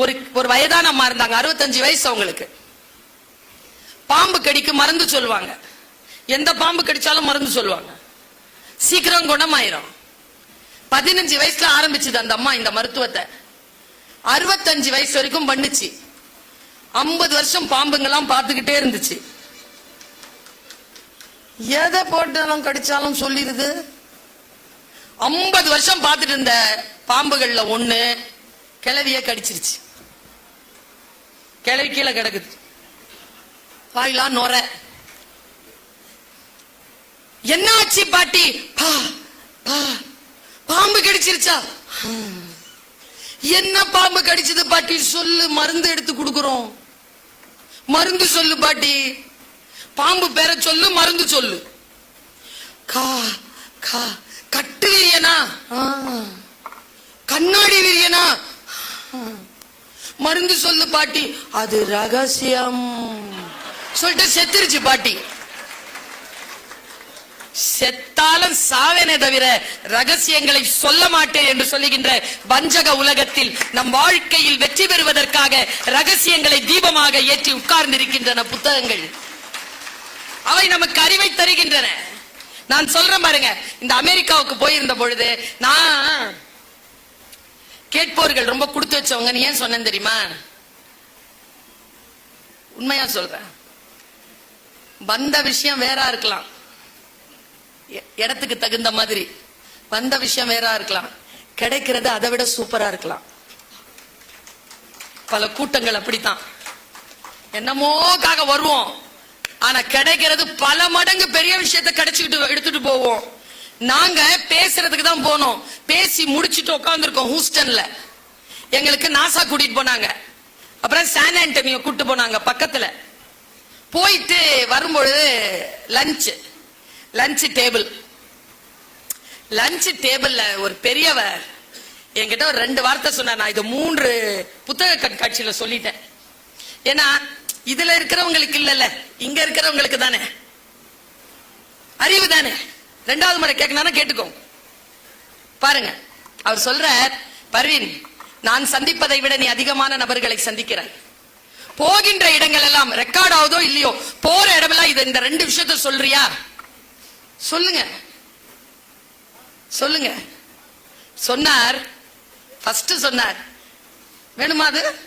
ஒரு ஒரு வயதான அம்மா இருந்தாங்க அறுபத்தஞ்சு வயசு அவங்களுக்கு. பாம்பு கடிக்கு மருந்து சொல்லுவாங்க. எந்த பாம்பு கடிச்சாலும் மருந்து சொல்லுவாங்க. சீக்கிரம் குணமாயிரும். பதினஞ்சு வயசுல ஆரம்பிச்சது அந்த அம்மா இந்த மருத்துவத்தை. அறுபத்தஞ்சு வயசு வரைக்கும் பண்ணுச்சு. ஐம்பது வருஷம் பாம்புங்கெல்லாம் பார்த்துக்கிட்டே இருந்துச்சு. எதை போட்டாலும் கடிச்சாலும் சொல்லிடுது. ஐம்பது வருஷம் பார்த்துட்டு இருந்த பாம்புகள்ல ஒண்ணு கிளவிய கடிச்சிருச்சு. கிளவி கீழே கிடக்குது. வாயிலா நொர. என்ன ஆச்சு பாட்டி? பா, பா. பாம்பு கடிச்சிருச்சா? என்ன பாம்பு கடிச்சது பாட்டி? சொல்லு மருந்து எடுத்து கொடுக்குறோம். மருந்து சொல்லு பாட்டி. பாம்பு பேர சொல்லு மருந்து சொல்லு. கா கா. கட்டு விரியனா? கண்ணாடி விரியனா? மருந்து சொல்லு பாட்டி. அது ரகசியம். சொல்லிட்டு செத்துருச்சு பாட்டி. செத்தாலும் சாவேனே தவிர ரகசியங்களை சொல்ல மாட்டேன் என்று சொல்லுகின்ற வஞ்சக உலகத்தில் நம் வாழ்க்கையில் வெற்றி பெறுவதற்காக ரகசியங்களை தீபமாக ஏற்றி உட்கார்ந்திருக்கின்றன புத்தகங்கள். அவை நமக்கு அறிவை தருகின்றன. நான் சொல்றேன் பாருங்க இந்த அமெரிக்காவுக்கு போயிருந்த பொழுது நான் கேட்பவர்கள் ரொம்ப கொடுத்து வச்சவங்கன்னு ஏன் சொன்னேன் தெரியுமா? உண்மையா சொல்றேன். வந்த விஷயம் வேறா இருக்கலாம். எ- இடத்துக்கு தகுந்த மாதிரி. வந்த விஷயம் வேறா இருக்கலாம். கிடைக்கிறது அதை விட சூப்பரா இருக்கலாம். பல கூட்டங்கள் அப்படித்தான். என்னமோக்காக வருவோம். ஆனா கிடைக்கிறது பல மடங்கு பெரிய விஷயத்தை கிடைச்சுக்கிட்டு எடுத்துட்டு போவோம். நாங்க பேசுறதுக்கு தான் போனோம். பேசி முடிச்சுட்டு உட்காந்துருக்கோம் ஹூஸ்டன்ல. எங்களுக்கு நாசா கூட்டிட்டு போனாங்க. அப்புறம் சான் ஆண்டனியோ கூட்டு போனாங்க பக்கத்துல. போயிட்டு வரும்பொழுது லஞ்ச் லஞ்ச் டேபிள் லஞ்ச் டேபிள்ல ஒரு பெரியவர் என்கிட்ட ஒரு ரெண்டு வார்த்தை சொன்னார். நான் இது மூன்று புத்தக கண்காட்சியில சொல்லிட்டேன். ஏன்னா இதுல இருக்கிறவங்களுக்கு இல்லைல்ல இங்க இருக்கிறவங்களுக்கு தானே. அறிவு தானே. ரெண்டாவது முறை கேட்கணும் கேட்டுக்கோ. பாருங்க. அவர் சொல்ற பர்வீன் நான் சந்திப்பதை விட நீ அதிகமான நபர்களை சந்திக்கிறாய். போகின்ற இடங்கள் எல்லாம் ரெக்கார்ட் ஆகுதோ இல்லையோ போற இடமெல்லாம் இது இந்த ரெண்டு விஷயத்த சொல்றியா? சொல்லுங்க. சொல்லுங்க. சொன்னார். ஃபர்ஸ்ட் சொன்னார். வேணுமா அது?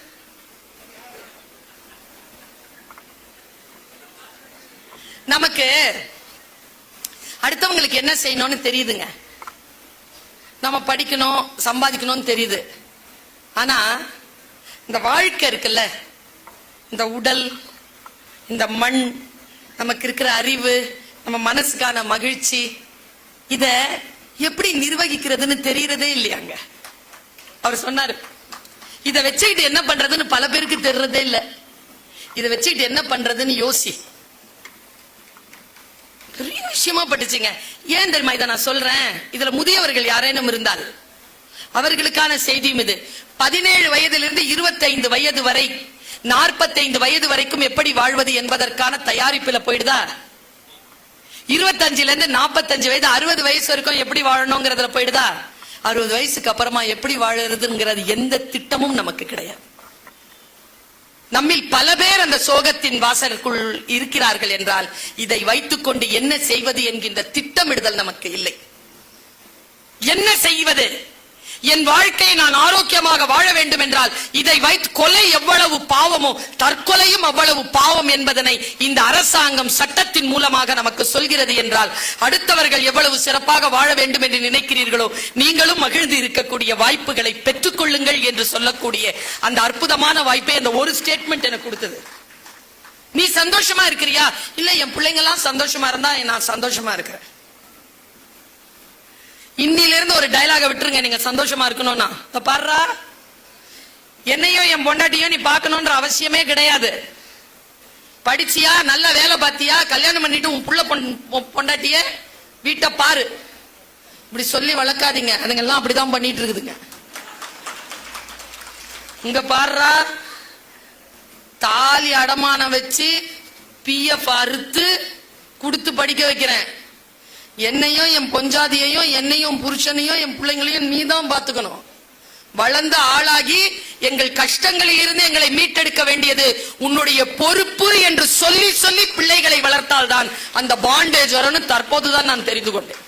நமக்கு அடுத்தவங்களுக்கு என்ன செய்யணும்னு தெரியுதுங்க. நம்ம படிக்கணும் சம்பாதிக்கணும்னு தெரியுது. ஆனா இந்த வாழ்க்கை இருக்குல்ல. இந்த உடல் இந்த மண் நமக்கு இருக்கிற அறிவு நம்ம மனசுக்கான மகிழ்ச்சி இத எப்படி நிர்வகிக்கிறதுன்னு தெரியறதே இல்லையாங்க. அவர் சொன்னாரு இத வச்சுக்கிட்டு என்ன பண்றதுன்னு பல பேருக்கு தெரியறதே இல்லை. இத வச்சுக்கிட்டு என்ன பண்றதுன்னு யோசி. பெரிய விஷயமா பட்டுச்சுங்க. ஏன் தெரியுமா இதை நான் சொல்றேன்? இதுல முதியவர்கள் யாரேனும் இருந்தால் அவர்களுக்கான செய்தியும் இது. பதினேழு வயதிலிருந்து இருபத்தைந்து வயது வரை நாற்பத்தைந்து வயது வரைக்கும் எப்படி வாழ்வது என்பதற்கான தயாரிப்புல போயிடுதா? இருபத்தஞ்சுல இருந்து நாற்பத்தஞ்சு வயது அறுபது வயசு வரைக்கும் எப்படி வாழணுங்கிறதுல போயிடுதா? அறுபது வயசுக்கு அப்புறமா எப்படி வாழறதுங்கிறது எந்த திட்டமும் நமக்கு கிடையாது. நம்மில் பல பேர் அந்த சோகத்தின் வாசலுக்குள் இருக்கிறார்கள் என்றால் இதை வைத்துக்கொண்டு என்ன செய்வது என்கின்ற திட்டமிடுதல் நமக்கு இல்லை. என்ன செய்வது? என் வாழ்க்கையை நான் ஆரோக்கியமாக வாழ வேண்டும் என்றால் இதை வைத்து கொலை எவ்வளவு பாவமோ தற்கொலையும் அவ்வளவு பாவம் என்பதனை இந்த அரசாங்கம் சட்டத்தின் மூலமாக நமக்கு சொல்கிறது என்றால் அடுத்தவர்கள் எவ்வளவு சிறப்பாக வாழ வேண்டும் என்று நினைக்கிறீர்களோ நீங்களும் மகிழ்ந்து இருக்கக்கூடிய வாய்ப்புகளை பெற்றுக்கொள்ளுங்கள் என்று சொல்லக்கூடிய அந்த அற்புதமான வாய்ப்பை அந்த ஒரு ஸ்டேட்மெண்ட் எனக்கு கொடுத்தது. நீ சந்தோஷமா இருக்கிறியா? இல்ல என் பிள்ளைங்க எல்லாம் சந்தோஷமா இருந்தா நான் சந்தோஷமா இருக்கிறேன். இன்னில இருந்து ஒரு டைலாக விட்டுருங்க. நீங்க சந்தோஷமா இருக்கணும்னா. இப்ப பாடுறா என்னையும் என் பொண்டாட்டியும் நீ பார்க்கணுன்ற அவசியமே கிடையாது. படிச்சியா? நல்ல வேலை பார்த்தியா? கல்யாணம் பண்ணிட்டு உன் புள்ள பொண்- பொண்டாட்டிய வீட்டை பாரு. இப்படி சொல்லி வளர்க்காதீங்க. அதுங்கெல்லாம் அப்படிதான் பண்ணிட்டு இருக்குதுங்க இங்க பாடுறா தாலி அடமானம் வச்சு பிஎஃப் அறுத்து கொடுத்து படிக்க வைக்கிறேன். என்னையும் என் பொஞ்சாதியையும் என்னையும் புருஷனையும் என் பிள்ளைங்களையும் நீ தான் பாத்துக்கணும் வளர்ந்த ஆளாகி எங்கள் கஷ்டங்களில் இருந்து எங்களை மீட்டெடுக்க வேண்டியது உன்னுடைய பொறுப்பு என்று சொல்லி சொல்லி பிள்ளைகளை வளர்த்தால் தான் அந்த பாண்டேஜ் வரும்னு தற்போதுதான் நான் தெரிந்து கொண்டேன்.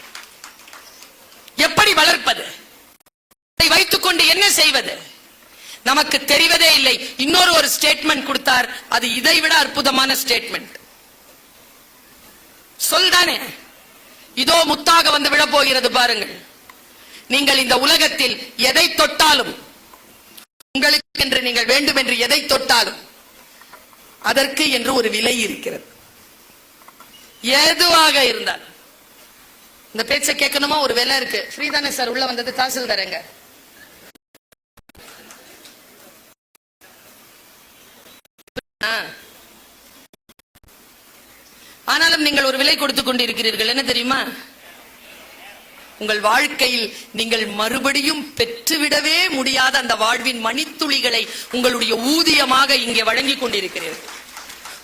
எப்படி வளர்ப்பது? வைத்துக் கொண்டு என்ன செய்வது? நமக்கு தெரிவதே இல்லை. இன்னொரு ஒரு ஸ்டேட்மெண்ட் கொடுத்தார். அது இதை விட அற்புதமான ஸ்டேட்மெண்ட் சொல்தானே? இதோ முத்தாக வந்து விழப்போகிறது பாருங்கள். நீங்கள் இந்த உலகத்தில் எதை தொட்டாலும் உங்களுக்கு என்று நீங்கள் வேண்டும் என்று எதை தொட்டாலும் அதற்கு என்று ஒரு விலை இருக்கிறது. எதுவாக இருந்தால் இந்த பேச்சை கேட்கணுமா? ஒரு விலை இருக்கு. ஃப்ரீதானே சார்? உள்ள வந்தது தாசில்தாரங்க. ஆ. ஆனாலும் நீங்கள் ஒரு விலை கொடுத்துக் கொண்டிருக்கிறீர்கள். என்ன தெரியுமா? உங்கள் வாழ்க்கையில் நீங்கள் மறுபடியும் பெற்றுவிடவே முடியாத அந்த வாழ்வின் மணித்துளிகளை உங்களுடைய ஊதியமாக இங்கே வழங்கிக் கொண்டிருக்கிறீர்கள்.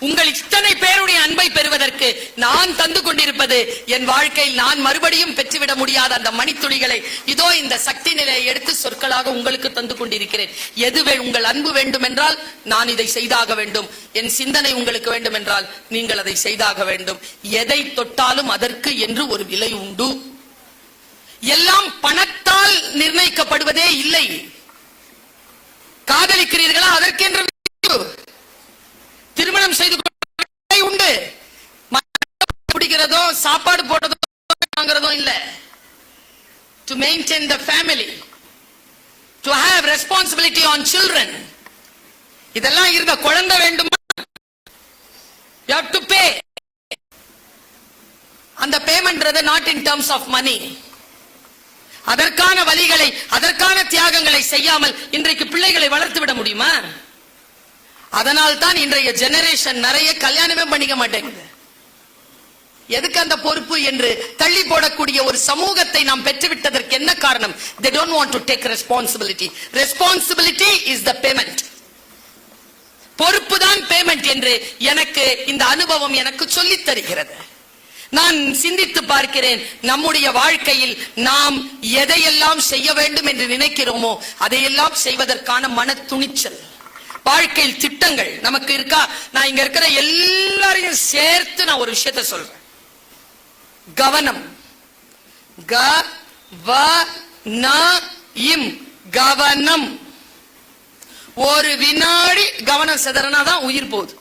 உங்கள் இத்தனை பேருடைய அன்பை பெறுவதற்கு நான் தந்து கொண்டிருப்பது என் வாழ்க்கையில் நான் மறுபடியும் பெற்றுவிட முடியாத அந்த மணித்துளிகளை இதோ இந்த சக்தி நிலையை எடுத்து சொற்களாக உங்களுக்கு தந்து கொண்டிருக்கிறேன். எது உங்கள் அன்பு வேண்டும் என்றால் நான் இதை செய்தாக வேண்டும். என் சிந்தனை உங்களுக்கு வேண்டும் என்றால் நீங்கள் அதை செய்தாக வேண்டும். எதை தொட்டாலும் அதற்கு என்று ஒரு விலை உண்டு. எல்லாம் பணத்தால் நிர்ணயிக்கப்படுவதே இல்லை. காதலிக்கிறீர்களா? அதற்கென்று திருமணம் செய்து உண்டு. பிடிக்கிறதோ சாப்பாடு போடுறதோ வாங்குறதோ இல்ல. To maintain the family to have responsibility on children இதெல்லாம் இருந்த குழந்தை வேண்டுமா? யூ டு பே அந்த பேமெண்ட்றது not in terms of money அதற்கான வழிகளை அதற்கான தியாகங்களை செய்யாமல் இன்றைக்கு பிள்ளைகளை வளர்த்து விட முடியுமா? அதனால் தான் இன்றைய ஜெனரேஷன் நிறைய கல்யாணமே பண்ணிக்க மாட்டேங்குது எதுக்கு அந்த பொறுப்பு என்று தள்ளி போடக்கூடிய ஒரு சமூகத்தை நாம் பெற்றுவிட்டதற்கு என்ன காரணம்? They don't want to take responsibility responsibility is the payment பொறுப்பு தான் பேமெண்ட் என்று எனக்கு இந்த அனுபவம் எனக்கு சொல்லித் தருகிறது. நான் சிந்தித்து பார்க்கிறேன் நம்முடைய வாழ்க்கையில் நாம் எதையெல்லாம் செய்ய வேண்டும் என்று நினைக்கிறோமோ அதையெல்லாம் செய்வதற்கான மன துணிச்சல் வாழ்க்கையில் திட்டங்கள் நமக்கு இருக்கா? நான் இங்க இருக்கிற எல்லாரையும் சேர்த்து நான் ஒரு விஷயத்த சொல்றேன். கவனம். க வ ந இம். கவனம். ஒரு வினாடி கவனம் சிதறனாதான் உயிர் போகுது.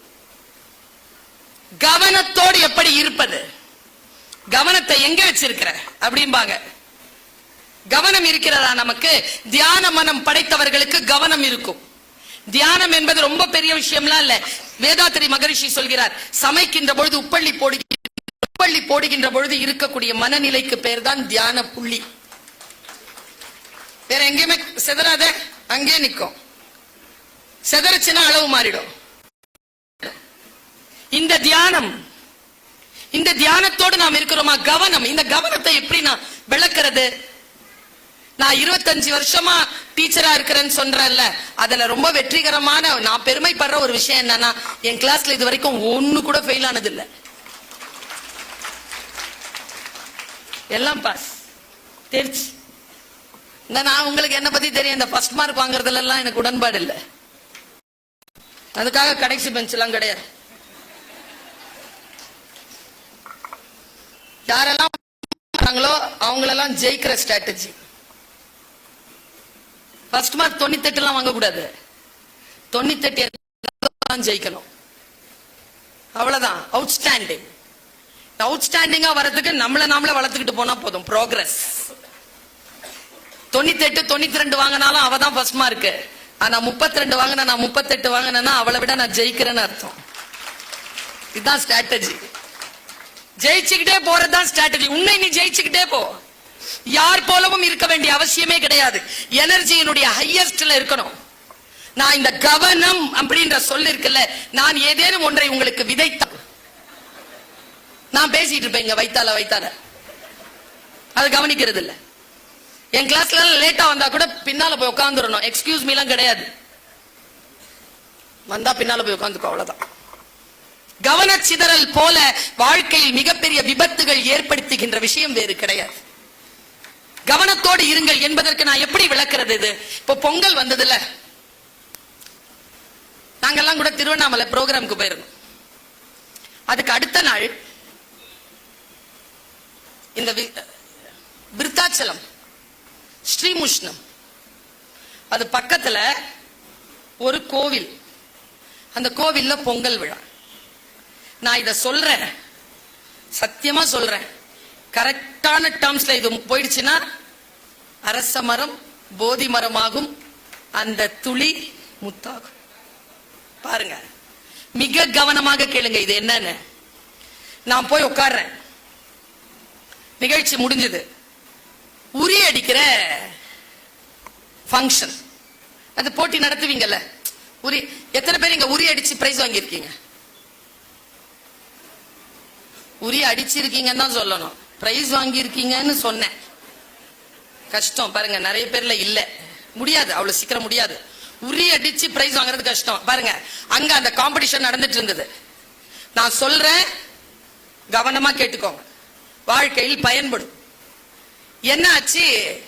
கவனத்தோடு எப்படி இருப்பது? கவனத்தை எங்க வச்சிருக்கிற? அப்படிம்பாங்க. கவனம் இருக்கிறதா நமக்கு? தியான மனம் படைத்தவர்களுக்கு கவனம் இருக்கும். தியானம் என்பது ரொம்ப பெரிய விஷயம்லாம் இல்ல. வேதாத்திரி மகரிஷி சொல்கிறார் சமைக்கின்ற பொழுது உப்பள்ளி போடுகின்ற உப்பள்ளி போடுகின்ற பொழுது இருக்கக்கூடிய மனநிலைக்கு பேர் தான் தியான புள்ளி. வேற எங்கேயுமே செதறாத அங்கே நிக்கும். செதறச்சுன்னா அளவு மாறிடும். இந்த தியானம் இந்த தியானத்தோடு நாம் இருக்கிறோமா? கவனம். இந்த கவனத்தை எப்படி நான் விளக்குறது? நான் இருபத்தஞ்சு வருஷமா டீச்சரா இருக்கிறேன்னு சொல்றேன்ல அதுல ரொம்ப வெற்றிகரமான நான் பெருமைப்படுற ஒரு விஷயம் என்னன்னா என் கிளாஸ்ல இது வரைக்கும் ஒண்ணு கூட ஃபெயில் ஆனது இல்ல எல்லாம் பாஸ் தெரிச்சு. இந்த நான் உங்களுக்கு என்ன பத்தி தெரியும் இந்த ஃபர்ஸ்ட் மார்க் வாங்குறதுல எல்லாம் எனக்கு உடன்பாடு இல்லை. அதுக்காக கடைசி பெஞ்ச் எல்லாம் கிடையாது. யாரெல்லாம் அவங்களெல்லாம் ஜெயிக்கிற ஸ்ட்ராட்டஜி ஃபர்ஸ்ட் மார்க் தொண்ணூத்தெட்டு எல்லாம் வாங்கக்கூடாது. தொண்ணூத்தெட்டு தான் ஜெயிக்கணும். அவ்வளவுதான். அவுட்ஸ்டாண்டிங் அவுட்ஸ்டாண்டிங்கா வர்றதுக்கு நம்மள நாமளே வளர்த்துக்கிட்டு போனா போதும். ப்ரோக்ரஸ் தொண்ணூத்தெட்டு தொண்ணூத்தி ரெண்டு வாங்கினாலும் அவ தான் ஃபர்ஸ்ட் மார்க் ஆனா முப்பத்தி ரெண்டு வாங்கின நான் முப்பத்தெட்டு வாங்கினேன்னா அவளை விட நான் ஜெயிக்கிறேன்னு அர்த்தம். இதுதான் ஸ்ட்ராட்டஜி ஜெயிச்சுக்கிட்டே போறதுதான் ஸ்ட்ராட்டஜி உன்னை நீ ஜெயிச்சுக்கிட்டே போ. யார் போலவும் இருக்க வேண்டிய அவசியமே கிடையாது. எனர்ஜியினுடைய ஹையஸ்ட்ல இருக்கணும். நான் இந்த கவனம் அப்படின்ற சொல் இருக்குல்ல நான் ஏதேனும் ஒன்றை உங்களுக்கு விதைத்த. நான் பேசிட்டு இருப்பேன் இங்க வைத்தால வைத்தால. அது கவனிக்கிறது இல்ல. என் கிளாஸ்ல லேட்டா வந்தா கூட பின்னால போய் உட்காந்துடணும் எக்ஸ்கியூஸ் மீலாம் கிடையாது. வந்தா பின்னால போய் உட்காந்துக்கோ அவ்வளவுதான். கவனச்சிதறல் போல வாழ்க்கையில் மிகப்பெரிய விபத்துகள் ஏற்படுத்துகின்ற விஷயம் வேறு கிடையாது. கவனத்தோடு இருங்கள் என்பதற்கு நான் எப்படி விளக்குறது இது? இப்போ பொங்கல் வந்ததுல நாங்கெல்லாம் கூட திருவண்ணாமலை ப்ரோக்ராமுக்கு போயிருந்தோம். அதுக்கு அடுத்த நாள் இந்த விருத்தாச்சலம் ஸ்ரீமுஷ்ணம். அது பக்கத்துல ஒரு கோவில். அந்த கோவில்ல பொங்கல் விழா. நான் இத சொல்றேன். சத்தியமா சொல்றேன். கரெக்டான டேர்ம்ஸ்ல இது போயிடுச்சுன்னா அரச மரம் போதி மரமாகும். அந்த துளி முத்தாகும். பாருங்க. மிக கவனமாக கேளுங்க இது என்னன்னு. நான் போய் உட்கார்றேன். நிகழ்ச்சி முடிஞ்சது. உரி அடிக்கிற ஃபங்க்ஷன் அது போட்டி நடத்துவீங்கல்ல. உரி எத்தனை பேர் இங்க உரி அடிச்சு பிரைஸ் வாங்கியிருக்கீங்க? உரி அடிச்சிருக்கீங்கன்னு தான் சொல்லணும். பிரைஸ் வாங்கியிருக்கீங்கன்னு சொன்னேன். கஷ்டம் பாருங்க நிறைய பேர்ல இல்ல. முடியாது அவ்வளவு சீக்கிரம் முடியாது. உரி அடிச்சு பிரைஸ் வாங்குறது கஷ்டம். பாருங்க அங்க அந்த காம்படிஷன் நடந்துட்டு இருந்தது. நான் சொல்றேன் கவனமா கேட்டுக்கோங்க. வாழ்க்கையில் பயன்படும். என்ன ஆச்சு?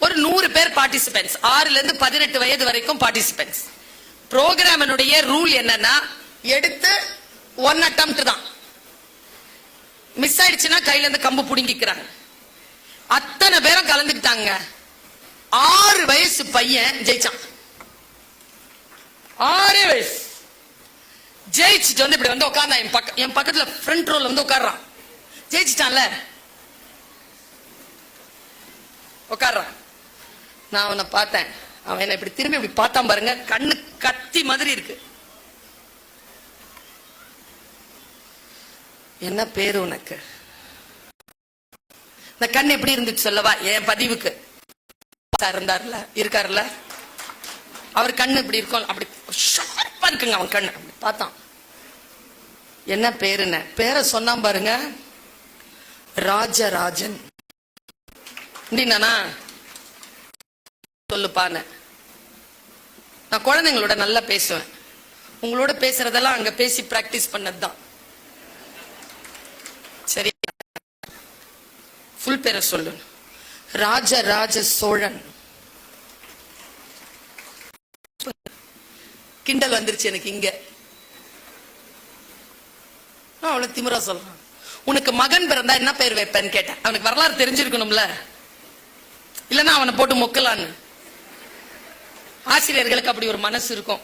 ஒரு நூறு பேர் பார்ட்டிசிபென்ட்ஸ் ஆறுல இருந்து பதினெட்டு வயது வரைக்கும் பார்ட்டிசிபென்ட்ஸ் ப்ரோக்ராமினுடைய ரூல் என்னன்னா எடுத்து ஒன் அட்டம் தான். மிஸ் ஆயிடுச்சுன்னா கையில இருந்து கம்பு புடுங்கிக்கிறாங்க. அத்தனை பேரும் கலந்துக்கிட்டாங்க. ஆறு வயசு பையன் ஜெயிச்சான். ஆறு வயசு. ஜெயிச்சுட்டு வந்து இப்படி வந்து உட்கார்ந்தான் என் பக்கம் என் பக்கத்துல ஃப்ரண்ட் ரோல வந்து உட்கார்றான். ஜெயிச்சிட்டான்ல. உட்கார்றான். நான் அவனை பார்த்தேன். அவன் என்ன இப்படி திரும்பி இப்படி பார்த்தான் பாருங்க. கண்ணு கத்தி மாதிரி இருக்கு. என்ன பேர் உனக்கு? இந்த கண் எப்படி இருந்துச்சு சொல்லவா? என் பதிவுக்கு. இருந்தார்ல? இருக்காருல்ல அவர் கண்ணு இப்படி இருக்கும். அப்படி ஷார்ப்பா இருக்குங்க அவன் கண். அப்படி பார்த்தான். என்ன பேருன்னு? பேரை சொன்னான் பாருங்க. ராஜராஜன். அப்படின்னா சொல்லுப்பான்னு. நான் குழந்தைங்களோட நல்லா பேசுவேன். உங்களோட பேசுறதெல்லாம் அங்க பேசி பிராக்டிஸ் பண்ணதுதான் சரி ஃபுல் பேரை சொல்லு. ராஜராஜ சோழன். கிண்டல் வந்துருச்சு எனக்கு இங்க. அவ்வளவு திமிரா சொல்றான். உனக்கு மகன் பிறந்தா என்ன பேர் வைப்பேன்னு கேட்டேன். அவனுக்கு வரலாறு தெரிஞ்சிருக்கணும்ல. இல்லைன்னா அவனை போட்டு மொக்கலான்னு. ஆசிரியர்களுக்கு அப்படி ஒரு மனசு இருக்கும்.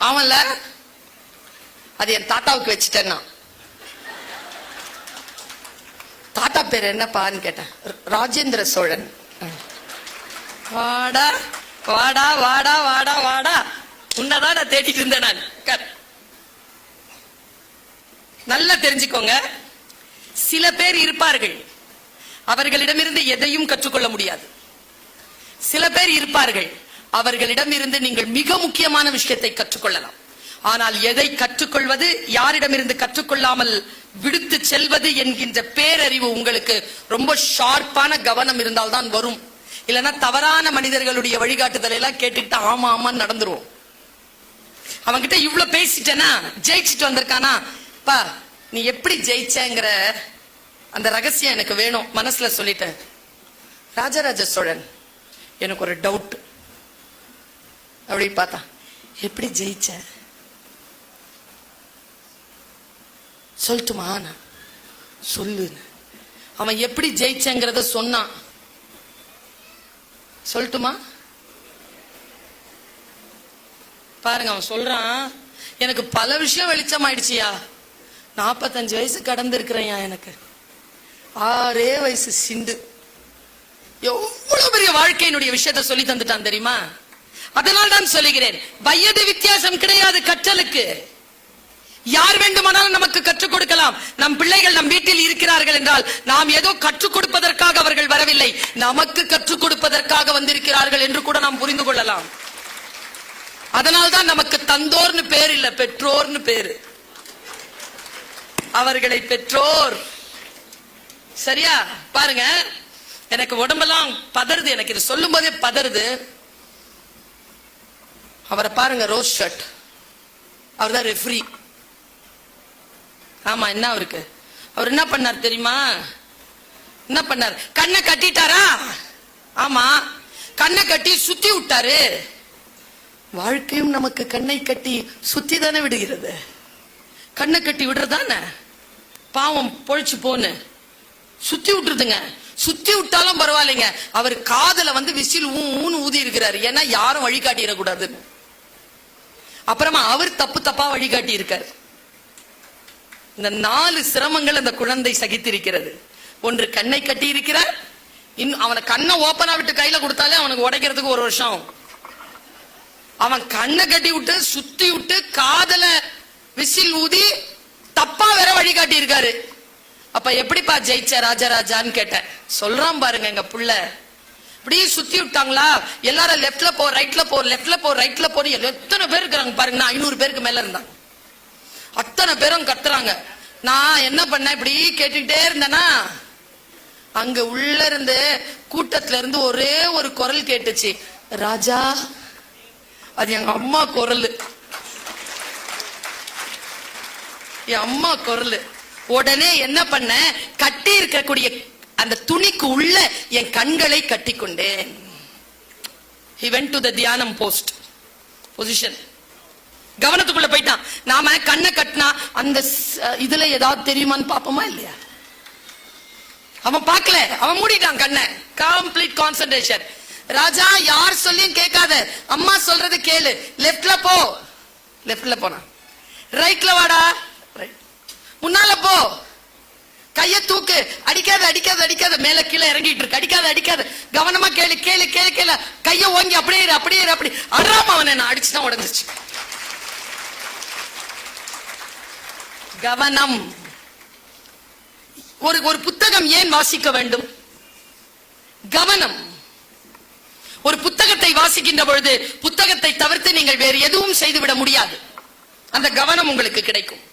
அவன்ல அது என் தாத்தாவுக்கு வச்சுட்டேன்னா தாத்தா பேர் என்னப்பான்னு கேட்டேன். ராஜேந்திர சோழன். வாடா வாடா வாடா வாடா வாடா. உன்னதான் நான் தேடிட்டு இருந்தேன் நான். நல்லா தெரிஞ்சுக்கோங்க. சில பேர் இருப்பார்கள். அவர்களிடமிருந்து எதையும் கற்றுக்கொள்ள முடியாது. சில பேர் இருப்பார்கள். அவர்களிடமிருந்து நீங்கள் மிக முக்கியமான விஷயத்தை கற்றுக்கொள்ளலாம். ஆனால் எதை கற்றுக்கொள்வது யாரிடமிருந்து கற்றுக்கொள்ளாமல் விடுத்து செல்வது என்கின்ற பேரறிவு உங்களுக்கு ரொம்ப ஷார்ப்பான கவனம் இருந்தால்தான் வரும். இல்லைன்னா தவறான மனிதர்களுடைய வழிகாட்டுதலை எல்லாம் கேட்டுக்கிட்டு ஆமா ஆமான்னு நடந்துருவோம். அவன்கிட்ட இவ்வளவு பேசிட்டேனா ஜெயிச்சுட்டு வந்திருக்கானா? பா நீ எப்படி ஜெயிச்சங்கிற அந்த ரகசியம் எனக்கு வேணும். மனசுல சொல்லிட்டேன். ராஜராஜ சோழன். எனக்கு ஒரு டவுட் அப்படி பார்த்தா எப்படி ஜெயிச்சேன்? சொல்லட்டுமா நான் சொல்லு அவன் எப்படி ஜெயிச்சங்கிறத சொன்னான். சொல்லட்டுமா? பாருங்க அவன் சொல்றான் எனக்கு பல விஷயம் வெளிச்சம் ஆயிடுச்சியா நாற்பத்தஞ்சு வயசு கடந்து இருக்கிறேன்யா எனக்கு. ஆறே வயசு சிண்டு. எவ்வளவு பெரிய வாழ்க்கையினுடைய விஷயத்தை சொல்லி தந்துட்டான் தெரியுமா? அதனால் தான் சொல்லுகிறேன் வயது வித்தியாசம் கிடையாது கற்றலுக்கு. யார் வேண்டுமானாலும் நமக்கு கற்றுக் கொடுக்கலாம். நம் பிள்ளைகள் நம் வீட்டில் இருக்கிறார்கள் என்றால் நாம் ஏதோ கற்றுக் கொடுப்பதற்காக அவர்கள் வரவில்லை. நமக்கு கற்றுக் கொடுப்பதற்காக வந்திருக்கிறார்கள் என்று கூட நாம் புரிந்து கொள்ளலாம். அதனால்தான் நமக்கு தந்தோர்னு பேர் இல்ல பெற்றோர்னு பேரு. அவர்களை பெற்றோர். சரியா? பாருங்க. எனக்கு உடம்பெல்லாம் பதறுது. எனக்கு இது சொல்லும் போதே பதறுது. அவரை பாருங்க ரோஸ் ஷர்ட். அவர் தான் ரெஃப்ரி ஆமா என்ன அவருக்கு? அவர் என்ன பண்ணார் தெரியுமா? என்ன பண்ணார்? கண்ணை கட்டிட்டாரா? ஆமா கண்ணை கட்டி சுத்தி விட்டாரு. வாழ்க்கையும் நமக்கு கண்ணை கட்டி சுத்தி தானே விடுகிறது. கண்ணை கட்டி விடுறதானே? பாவம் பொழைச்சு போன்னு. சுத்தி விட்டுருதுங்க. சுத்தி விட்டாலும் பரவாயில்லைங்க. அவர் காதல வந்து விசில் ஊ ஊன்னு ஊதி இருக்கிறாரு ஏன்னா யாரும் வழிகாட்டிடக்கூடாதுன்னு. அப்புறமா அவர் தப்பு தப்பா வழிகாட்டி இருக்காரு இந்த நாலு சிரமங்கள் அந்த குழந்தை சகித்திருக்கிறது. ஒன்று கண்ணை கட்டி இருக்கிறார் இன்னும் அவனை கண்ணை ஓப்பனா விட்டு கையில கொடுத்தாலே அவனுக்கு உடைக்கிறதுக்கு ஒரு வருஷம் ஆகும். அவன் கண்ணை கட்டி விட்டு சுத்தி விட்டு காதல விசில் ஊதி தப்பா வேற வழிகாட்டி இருக்காரு அப்ப எப்படிப்பா ஜெயிச்ச ராஜராஜான்னு கேட்டேன். சொல்றான் பாருங்க எங்க புள்ள. இப்படியே சுத்தி விட்டாங்களா? எல்லாரும் லெப்ட்ல போ ரைட்ல போ லெப்ட்ல போ ரைட்ல போ எத்தனை பேர் இருக்கிறாங்க பாருங்க. நான் ஐநூறு பேருக்கு மேல இருந்தாங்க. அத்தனை பேரும் கத்துறாங்க. நான் என்ன பண்ணேன்? இப்படி கேட்டுக்கிட்டே இருந்தேனா? அங்க உள்ள இருந்து கூட்டத்துல இருந்து ஒரே ஒரு குரல் கேட்டுச்சு. ராஜா அது எங்க அம்மா குரல். என் அம்மா குரல். உடனே என்ன பண்ண கட்டி இருக்கக்கூடிய அந்த துணிக்கு உள்ள என் கண்களை கட்டி கொண்டேன் ஹி வென் டு த தியானம் போஸ்ட் பொசிஷன் கவனத்துக்குள்ள போயிட்டான் நாம கண்ணை கட்டினா அந்த இதுல ஏதாவது தெரியுமான்னு பாப்போமா இல்லையா? அவன் பார்க்கல. அவன் மூடிட்டான் கண்ணை. கம்ப்ளீட் கான்சென்ட்ரேஷன் ராஜா யார் சொல்லியும் கேட்காத. அம்மா சொல்றது கேளு. லெஃப்ட்ல போ. லெஃப்ட்ல போனா. ரைட்ல வாடா. ரைட் முன்னால போ. கைய தூக்கு. அடிக்காத அடிக்காத அடிக்காத. மேல கீழே இறங்கிட்டு இருக்கு. அடிக்காத அடிக்காத. கவனமா கேளு கேளு கேளு கேளு. கைய ஓங்கி அப்படியே இரு, அப்படியே அப்படி. அறாம அவனை நான் அடிச்சுதான் உடஞ்சிச்சு கவனம். ஒரு ஒரு புத்தகம் ஏன் வாசிக்க வேண்டும்? கவனம். ஒரு புத்தகத்தை வாசிக்கின்ற பொழுது புத்தகத்தை தவிர்த்து நீங்கள் வேறு எதுவும் செய்துவிட முடியாது. அந்த கவனம் உங்களுக்கு கிடைக்கும்.